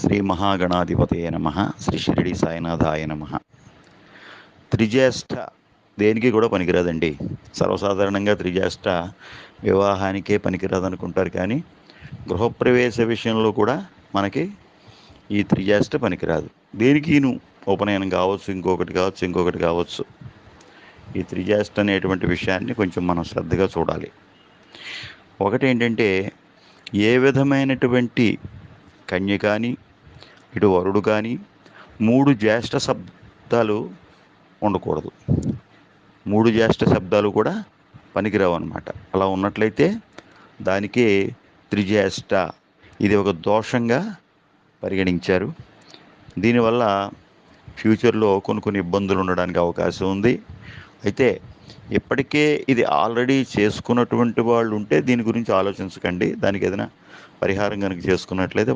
శ్రీ మహాగణాధిపతయ నమ. శ్రీ షిరిడి సాయినాథాయ నమ. త్రిజ్యేష్ఠ దేనికి కూడా పనికిరాదండి. సర్వసాధారణంగా త్రిజ్యేష్ఠ వివాహానికే పనికిరాదు అనుకుంటారు కానీ గృహప్రవేశ విషయంలో కూడా మనకి ఈ త్రిజ్యేష్ఠ పనికిరాదు. దేనికిను ఉపనయనం కావచ్చు ఇంకొకటి కావచ్చు ఇంకొకటి కావచ్చు. ఈ త్రిజ్యేష్ఠ అనేటువంటి విషయాన్ని కొంచెం మనం శ్రద్ధగా చూడాలి. ఒకటి ఏంటంటే ఏ విధమైనటువంటి కన్య కానీ ఇటు వరుడు కానీ మూడు జ్యేష్ఠ శబ్దాలు ఉండకూడదు. మూడు జ్యేష్ఠ శబ్దాలు కూడా పనికిరావు అనమాట అలా ఉన్నట్లయితే దానికే త్రిజ్యేష్ఠ ఇది ఒక దోషంగా పరిగణించారు. దీనివల్ల ఫ్యూచర్లో కొన్ని కొన్ని ఇబ్బందులు ఉండడానికి అవకాశం ఉంది. అయితే ఇప్పటికే ఇది ఆల్రెడీ చేసుకున్నటువంటి వాళ్ళు ఉంటే దీని గురించి ఆలోచించకండి. దానికి ఏదైనా పరిహారం కనుక చేసుకున్నట్లయితే